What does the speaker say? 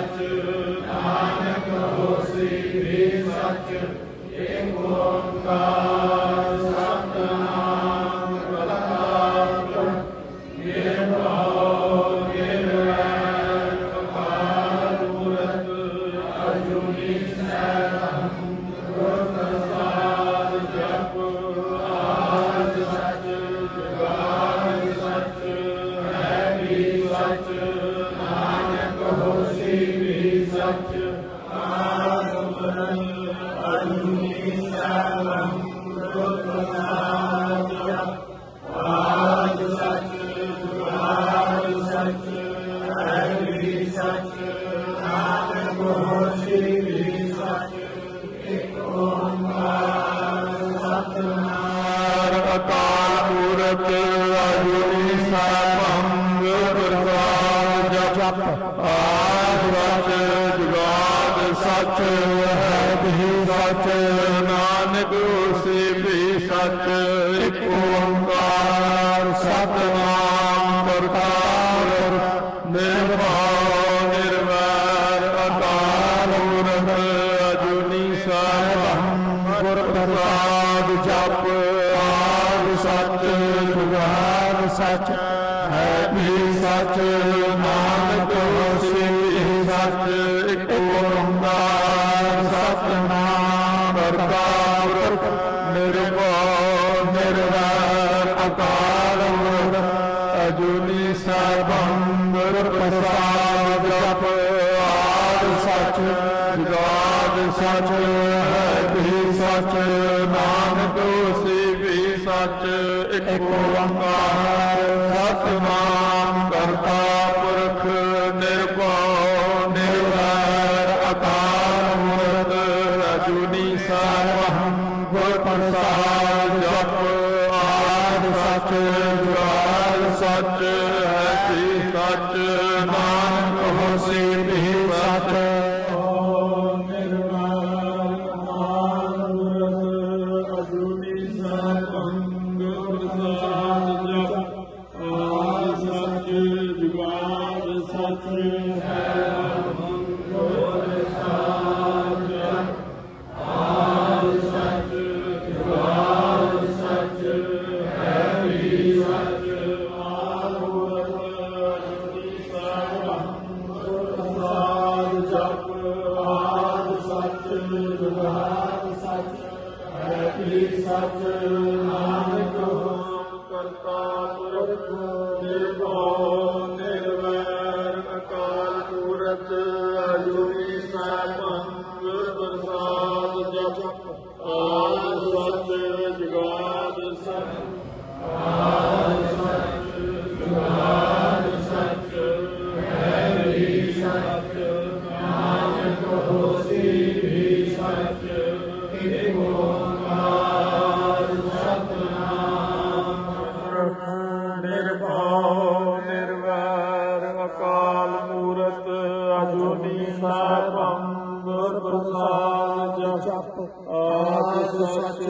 ਸੱਚ ਨਾਨਕ ਹੋਸੀ ਵੀ ਸੱਚ ਏਕ ਓੰਕਾਰ ਜਪ ਆਦ ਸੱਚ ਜੁਗਾਦ ਸੱਚ ਹੈ ਵੀ ਸਚ, ਨਾਨਕ ਹੋਸੀ ਵੀ ਸੱਚ, ਇਕ ਓੰਕਾਰ ਸਤਨਾਮ ਅਕਾਲ ਪ੍ਰਸਾਦ ਜਪ ਆਦ ਸੱਚ ਜੁਗਾਦ ਹੈ ਵੀ ਸੱਚ ਨਾਨਕ ਹੋਸੀ ਇੱਕ ਓੰਕਾਰ ਸਤਨਾਮ ਕਰਤਾਰ, ਨਿਰਭਉ, ਨਿਰਵੈਰ, ਅਕਾਲ ਮੂਰਤ ਅਜੂਨੀ ਸਾਹਿਬੰ ਗੁਰ ਪ੍ਰਸਾਦ ਜਪ, ਆਦ ਸੱਚ ਜੁਗਾਦ ਸੱਚ, ਹੈ ਵੀ ਸੱਚ, ਨਾਨਕ ਹੋਸੀ ਵੀ ਸੱਚ ਇੱਕ ਓੰਕਾਰ ਸਤਨਾਮ ਕਰਤਾ ਪੁਰਖ ਨਿਰਭਉ ਨਿਰਵੈਰ ਅਕਾਲ ਮੂਰਤ ਅਜੂਨੀ ਸਰਬੰ ਪ੍ਰਸਾਦ ਜਪ। ਆਦ ਸੱਚ, ਜੁਗਾਦ ਸੱਚ ਹੈ ਵੀ ਸੱਚ, ਨਾਨਕ ਦੋਸ਼ੀ ਵੀ ਸਚ, ਇੱਕ ਓੰਕਾਰ ਸਤਨਾਮ। ਪ੍ਰਸਾਦ ਜਪ, ਆਦ ਸੱਚ ਜੁਗਾਦ ਸੱਚ ਹੈ ਵੀ ਸੱਚ, ਨਾਨਕ ਹੋਸੀ ਵੀ ਸੱਚ। ਓਮ ਨਿਰਮਲ ਹੈ ਵੀ ਸੱਚ ਨਾਨਕ ਹੋਮ ਕਰਤਾ ਪੁਰਖ ਨਿਰਭਉ ਨਿਰਵੈਰ ਅਕਾਲ ਮੂਰਤ ਅਜੂਨੀ ਸੈਭੰ ਗੁਰ ਪ੍ਰਸਾਦ ਜਪ ਆਦ ਸੱਚ ਅਜੂਨੀ ਸਾਹਿਬੰ ਗੁਰ ਪ੍ਰਸਾਦ ਜਪ ਆਦ ਸੱਚ